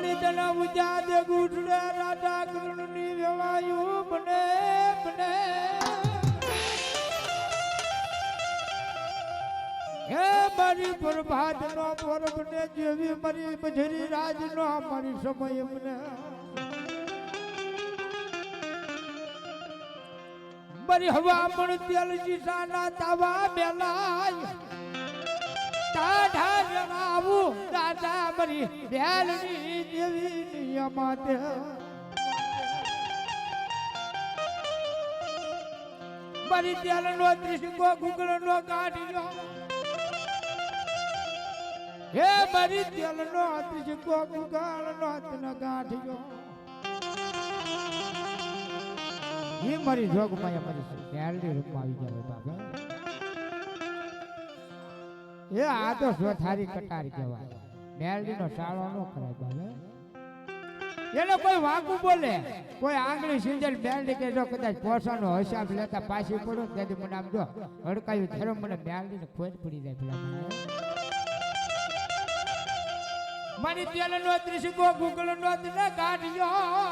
મારી તના ઉજા દે ગુઠડે રાજા ની વેવાયું બને બને. હે મારી પ્રભાત નો પરબ ને જેવી મારી બજરી રાજ નો મારી સમય મને. મારી હવા પણ તેલ શીશાના તાવા બેલાય તાઢા જણાવું દાદા મારી બેલની દેવી નિયમત મારી તેલ નો ત્રિશંગો ગુગળ નો કાઢ્યો હે મારી તેલ નો ત્રિશંગો ગુગળ નો તન કાઢ્યો એ મારી જોગ માયા મારી રૂપમાં આવી જાય બાબા એ આ તો સ્વથારી કટાર કહેવાય મેલડીનો સાળો ન કરાય બાબા એનો કોઈ વાંકું બોલે કોઈ આંગળી સિંજલ મેલડી કે જો કદાચ પોસાનો હિસાબ લેતા પાછી પડો ને તેથી મને આમ જો હડકાયું થયો મને મેલડીને ખોજ પડી જાય પેલા. મારી તેલ નો ત્રિશુકો ગુગળ નો તને કાઢ્યો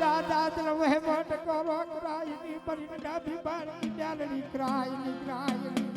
દાદા વહેવટ કરો ક્રાયની પરિણામી બારની ડાલની ક્રાયની ક્રાયની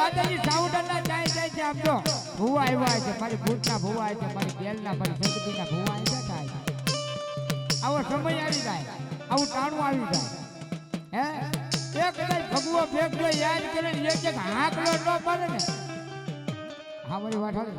માતાજી ચામુંડાના જાય જાય છે આપજો ભૂવા આવ્યા છે, મારી ભૂતના ભૂવા છે, મારી બેલના, મારી ભગતીના ભૂવા આવ્યા થાય આવો સમય આવી જાય, આવું ટાણું આવી જાય. હે? એક કદાચ ભગવો ફેંકજો યાદ કરે ને એક એક હાકલો ન પડે ને. હા, મારી વાત હાલે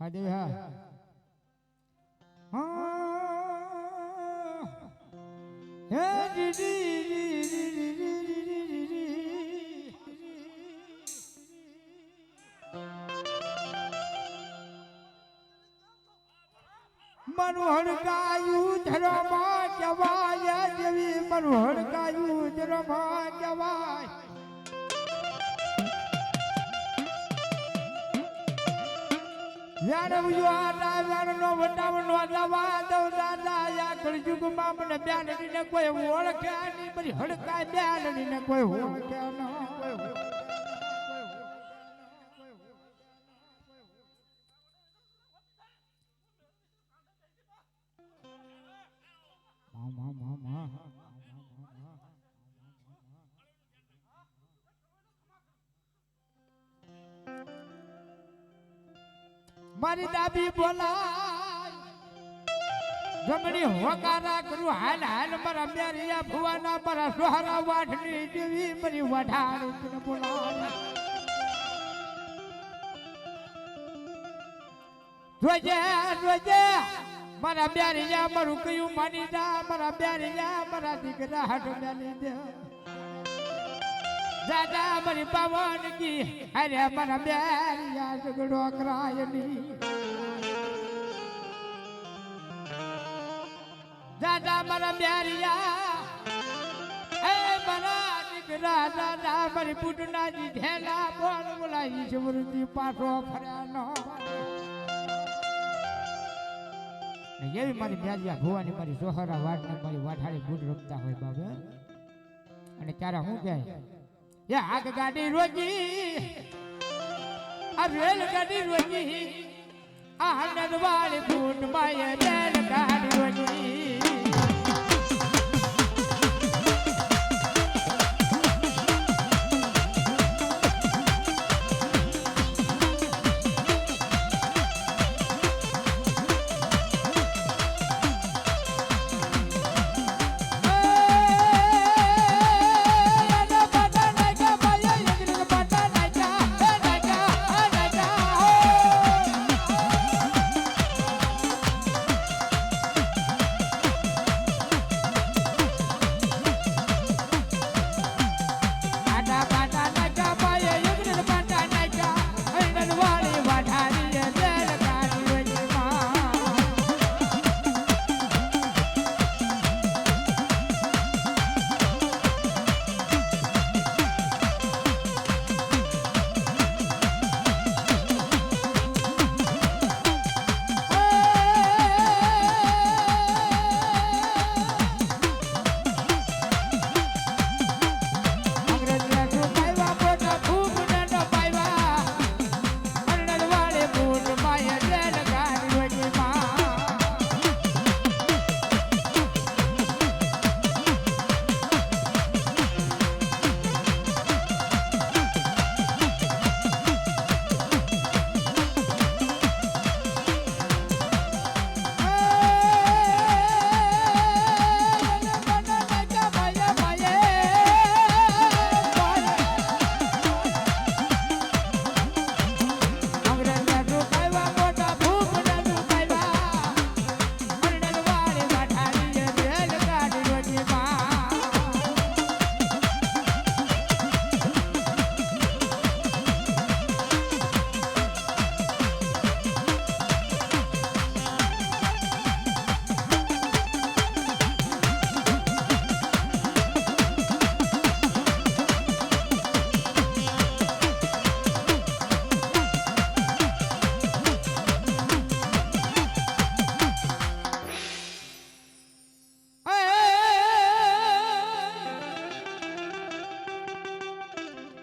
હા. દેવી હા હા મનું હડકાયું ધરમાં જવાય જેવી મનું હડકાયું જવાય વ્યાણ વ્યાટા વ્યાણ નો વટાવણ નો દવા દવ દાદા યા કળજુગ મામને બ્યાનડી ને કોઈ ઓળખે ની પરી હડકાય બ્યાનડી ને. કોઈ મારી દાબી બોલાય. જમણી હોકારા કરું, હાલ હાલ, મારા મ્યારિયા ભુવાના, મારા સોહારા વાઠની જેવી મારી વઢાર બોલાવે જોજે જોજે, મારા બ્યારિયા મારું કયું માની જા, મારા બ્યારિયા મારા દીકરા હાટો મ્યાલી દે. દાદા મારી પવન કી અરે મારા બેરિયા ઝઘડો કરાયની દાદા મારા બેરિયા એ મારા દાદા મારી પુટનાજી ઢેલા બોલ બોલાઈ શિવરુજી પાછો એવી મારી બ્યારિયા ભુવાની મારી સોહરા વાટની મારી વાઠાળી ગુડ રમતા હોય બાબા. અને ત્યારે હું કહે એ આગ ગાડી રોજી, આ રેલ ગાડી રોજી, આ નરવાળી ગુડ માય રેલ ગાડી રોજી.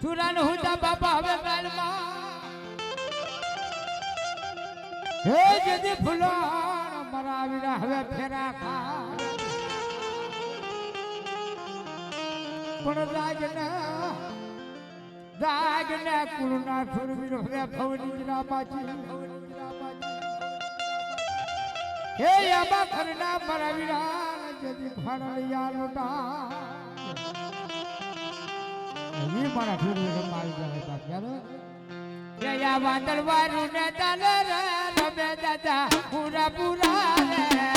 ચુરાન હુંતા બાપા હવે ગાલમાં હે જદી ફુલાણ મરાવીરા હવે ફેરા ખા પણ રાજને રાજને કુળના સુરવીર હવે ભવની જરા બાજી હે યાબા ખરના મરાવીરા જદી ફાણ યાલોટા એ મારા ફીરવી રમવા આવી જાય દાદા પૂરા પૂરા રે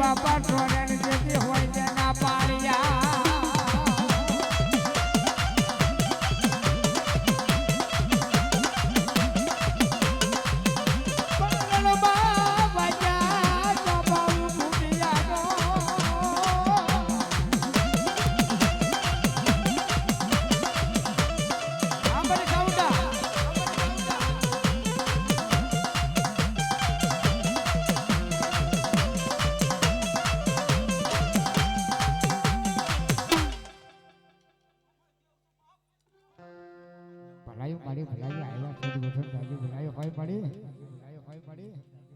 બાપા ઢોરણ જેવી હોય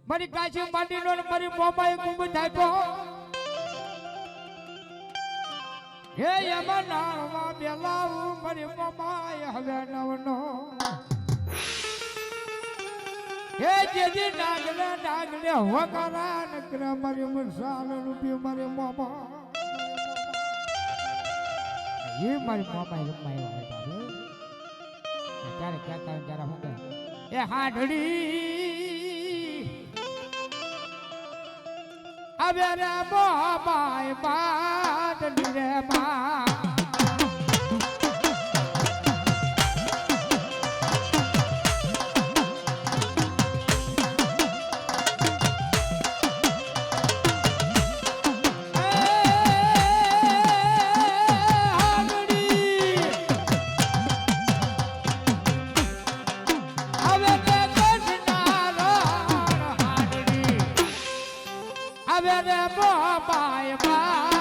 મારી કાશી માંડીનો મારી મોમાએ કુંભ થાપ્યો હે યમન નાળમાં બેલાવું મારી મોમાએ હવે નવનો. હે જેજી ડાગલે ડાગલે હોકરા નકર મારી મસાલ રૂપી મારી મોમા. એ મારી મોબાઈલ રમાય હોય ત્યારે કહેતા ત્યારે હું એ હાડડી હવે રે મોબાઈ બાદડી રે બા fire.